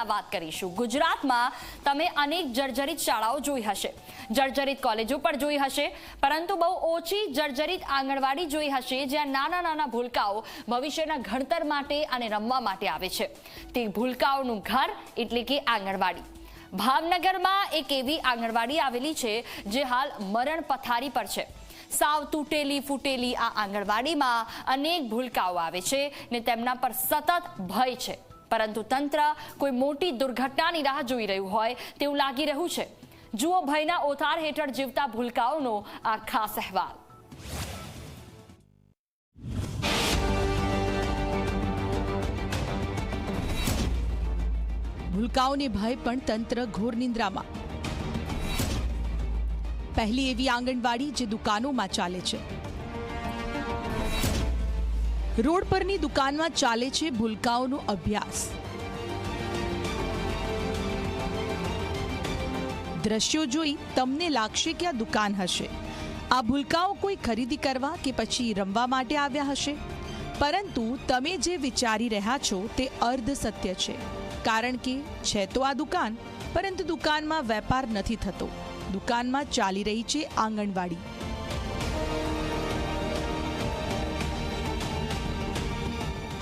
પહેલા વાત કરીશું. ગુજરાતમાં તમે અનેક જર્જરિત શાળાઓ જોઈ હશે. જર્જરિત કોલેજો પણ જોઈ હશે, પરંતુ બહુ ઓછી જર્જરિત આંગણવાડી જોઈ હશે, જ્યાં નાના નાના ભૂલકાઓ ભવિષ્યના ઘડતર માટે અને રમવા માટે આવે છે. તે ભૂલકાઓનું ઘર એટલે કે આંગણવાડી. ભાવનગરમાં એક એવી આંગણવાડી આવેલી છે, જે હાલ મરણ પથારી પર છે. સાવ તૂટેલી ફૂટેલી આ આંગણવાડીમાં અનેક ભૂલકાઓ આવે છે ને તેમના પર સતત ભય છે. પરંતુ તંત્ર કોઈ મોટી દુર્ઘટનાની રાહ જોઈ રહ્યું હોય તેવું લાગી રહ્યું છે. જુઓ ભયના ઓથાર હેઠળ જીવતા ભૂલકાઓનો આ ખાસ અહેવાલ. ભૂલકાઓને ભય પણ તંત્ર ઘોર નિંદ્રામાં. પહેલી એવી આંગણવાડી જે દુકાનોમાં ચાલે છે. રોડ પરની દુકાનમાં ચાલે છે ભૂલકાઓનો અભ્યાસ. દ્રશ્યો જોઈ તમને લાગશે કે આ દુકાન હશે. આ ભૂલકાઓ કોઈ ખરીદી કરવા કે પછી રમવા માટે આવ્યા હશે? પરંતુ તમે જે વિચારી રહ્યા છો તે અર્ધ સત્ય છે. કારણ કે છે તો આ દુકાન, પરંતુ દુકાનમાં વેપાર નથી થતો. દુકાનમાં ચાલી રહી છે આંગણવાડી.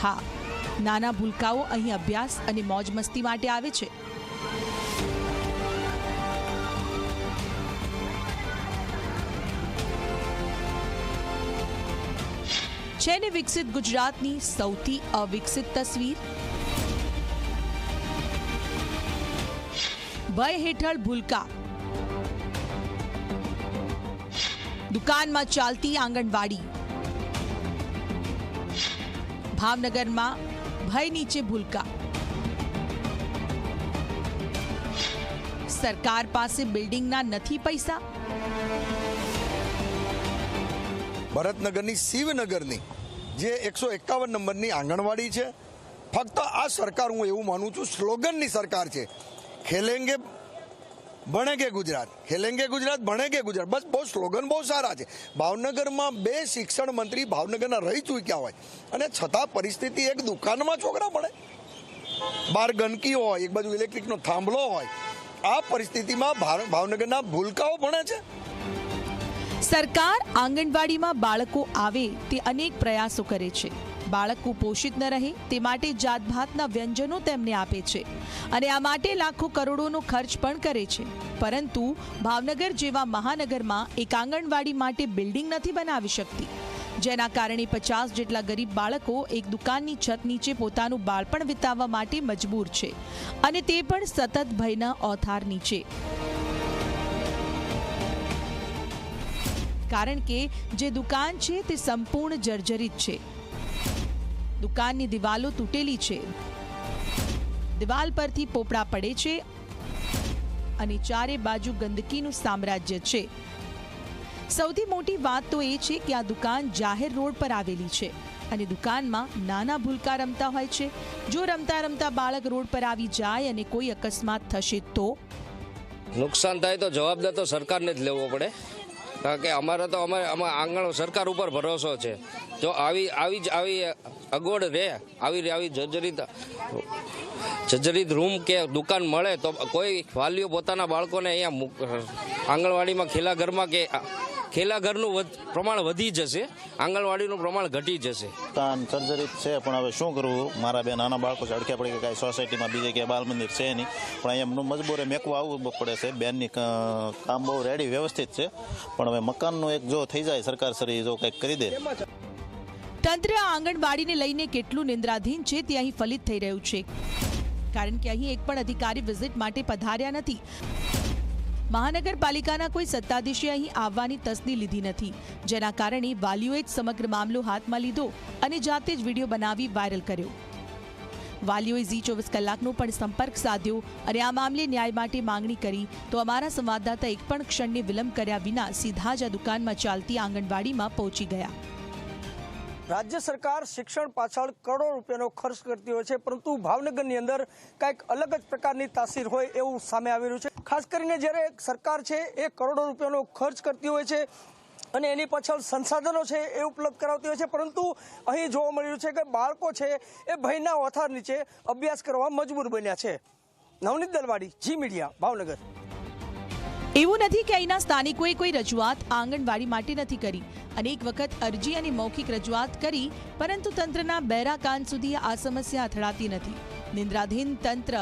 હા, નાના ભૂલકાઓ અહીં અભ્યાસ અને મોજ મસ્તી માટે આવે છે. છે ને વિકસિત ગુજરાતની સૌથી અવિકસિત તસવીર? ભય હેઠળ ભૂલકા. દુકાનમાં ચાલતી આંગણવાડી. ભાવનગરમાં ભય નીચે ભૂલકા. સરકાર પાસે બિલ્ડિંગના નથી પૈસા. ભરતનગરની શિવનગરની જે એકસો એકાવન નંબરની આંગણવાડી છે, ફક્ત આ સરકાર હું એવું માનું છું, સ્લોગનની સરકાર છે. ખેલેંગે ભણેગે ગુજરાત? ખેલેંગે ગુજરાત, ભણે કે ગુજરાત? બસ, બહુ સ્લોગન બહુ સારા છે. ભાવનગરમાં બે શિક્ષણ મંત્રી ભાવનગરના રહી ચૂક્યા હોય. અને છતાં પરિસ્થિતિ એક દુકાનમાં છોકરા ભણે. બહાર ગંદકી હોય, એક બાજુ ઇલેક્ટ્રિકનો થાંભલો હોય. આ પરિસ્થિતિમાં ભાવ- ભાવનગરના ભૂલકાઓ ભણે છે. સરકાર આંગણવાડીમાં બાળકો આવે તે અનેક પ્રયાસો કરે છે. બાળકો કુપોષિત ન રહે, તે માટે જાતભાતના વ્યંજનો તેમને આપે છે. અને આ માટે લાખો કરોડોનો ખર્ચ પણ કરે છે. પરંતુ ભાવનગર જેવા મહાનગરમાં એક આંગણવાડી માટે બિલ્ડિંગ નથી બનાવી શકતી. જેના કારણે પચાસ જેટલા ગરીબ બાળકો એક દુકાનની છત નીચે પોતાનું બાળપણ વિતાવવા માટે મજબૂર છે. અને તે પણ સતત ભયના ઓથાર નીચે. કારણ કે જે દુકાન છે તે સંપૂર્ણ જર્જરિત છે. દુકાનની દિવાલો તૂટેલી છે. દિવાલ પરથી પોપડા પડે છે અને ચારે બાજુ ગંદકીનું સામ્રાજ્ય છે. સૌથી મોટી વાત તો એ છે કે આ દુકાન જાહેર રોડ પર આવેલી છે અને દુકાનમાં નાના ભૂલકા રમતા હોય છે. જો રમતા રમતા બાળક રોડ પર આવી જાય અને કોઈ અકસ્માત થશે તો? નુકસાન થાય તો જવાબદાર તો સરકારને જ લેવો પડે. કે અમારે તો અમારે અમારે આંગણ સરકાર ઉપર ભરોસો છે. જો આવી આવી જ આવી અગવડ રહે, આવી આવી જર્જરિત જર્જરિત રૂમ કે દુકાન મળે તો કોઈ વાલીઓ પોતાના બાળકોને અહીંયા આંગણવાડીમાં, ખેલા ઘરમાં કે ખેલા ઘરનું વધ- પ્રમાણ વધી જશે આંગણવાડીનું પ્રમાણ ઘટી જશે. કાન સર્જરિત છે પણ હવે શું કરવું? મારા બે નાના બાળકો છે અડકે પડી કે કાંઈ સોસાયટીમાં બીજે ક્યાંય બાલ મંદિર છે નહીં. પણ અહીંયા મજબૂરે મેકવા આવવું પડે છે બેનની કામ બહુ રેડી વ્યવસ્થિત છે. પણ હવે મકાનનું એક જો થઈ જાય સરકાર સરી જો કંઈક કરી દે. તંત્ર આ આંગણવાડીને લઈને કેટલું નિંદ્રાધીન છે તે અહીં ફલિત થઈ રહ્યું છે. કારણ કે અહીં એક પણ અધિકારી વિઝિટ માટે પધાર્યા નથી. મહાનગરપાલિકાના કોઈ સત્તાધીશે અહીં આવવાની તસદી લીધી નથી, જેના કારણે વાલીઓએ જ સમગ્ર મામલો હાથમાં લીધો અને જાતે જ વીડિયો બનાવી વાયરલ કર્યો. વાલીઓએ ઝી ચોવીસ કલાકનો પણ સંપર્ક સાધ્યો અને આ મામલે ન્યાય માટે માંગણી કરી, તો અમારા સંવાદદાતા એક પણ ક્ષણને વિલંબ કર્યા વિના સીધા જ આ દુકાનમાં ચાલતી આંગણવાડીમાં પહોંચી ગયા. રાજ્ય સરકાર શિક્ષણ પાછળ કરોડો રૂપિયાનો ખર્ચ કરતી હોય છે, પરંતુ ભાવનગરની અંદર કંઈક અલગ જ પ્રકારની તાસીર હોય એવું સામે આવી રહ્યું છે. ખાસ કરીને જ્યારે સરકાર છે એ કરોડો રૂપિયાનો ખર્ચ કરતી હોય છે અને એની પાછળ સંસાધનો છે એ ઉપલબ્ધ કરાવતી હોય છે, પરંતુ અહીં જોવા મળી રહ્યું છે કે બાળકો છે એ ભયના ઓથાર નીચે અભ્યાસ કરવા મજબૂર બન્યા છે. નવનીત દલવાડી, જી મીડિયા, ભાવનગર. એવું નથી કે અહીંના સ્થાનિકોએ કોઈ રજૂઆત આંગણવાડી માટે નથી કરી. અનેક વખત અરજી અને મૌખિક રજૂઆત કરી, પરંતુ તંત્રના બેરા કાન સુધી આ સમસ્યા અથડાતી નથી. નિંદ્રાધીન તંત્ર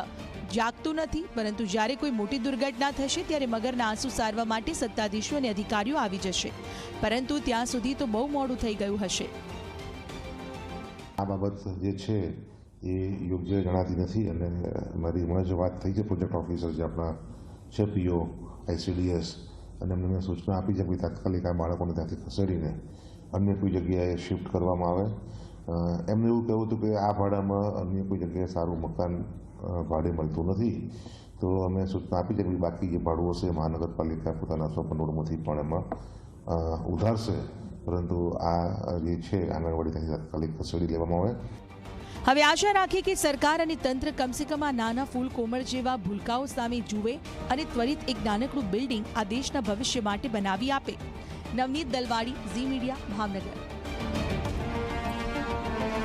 જાગતું નથી, પરંતુ જ્યારે કોઈ મોટી દુર્ઘટના થશે, ત્યારે મગરના આંસુ સારવા માટે સત્તાધીશો અને અધિકારીઓ આવી જશે. પરંતુ ત્યાં સુધી તો બહુ મોડું થઈ ગયું હશે. આ બાબત જે છે, એ યોગ્ય જણાતી નથી અને મારી હમણાં જે વાત થઈ છે પ્રોજેક્ટ ઓફિસર જે આપણા છે પીઓ આઈસીડીએસ અને એમને મેં સૂચના આપી છે કે તાત્કાલિક આ બાળકોને ત્યાંથી ખસેડીને અન્ય કોઈ જગ્યાએ શિફ્ટ કરવામાં આવે. એમનું એવું કહેવું હતું કે આ ભાડામાં અન્ય કોઈ જગ્યાએ સારું મકાન ભાડે મળતું નથી. તો અમે સૂચના આપી છે કે બાકી જે ભાડું હશે મહાનગરપાલિકા પોતાના સ્વપનોડમાંથી પણ એમાં ઉધારશે. પરંતુ આ જે છે, આંગણવાડી તાત્કાલિક ખસેડી લેવામાં આવે. હવે આશા રાખીએ કે સરકાર અને તંત્ર કમસે કમ આ નાના ફૂલ કોમળ જેવા ભૂલકાઓ સામે જુએ અને ત્વરિત એક નાનકડું બિલ્ડિંગ આ દેશના ભવિષ્ય માટે બનાવી આપે. નવનીત દલવાડી, ઝી મીડિયા, ભાવનગર.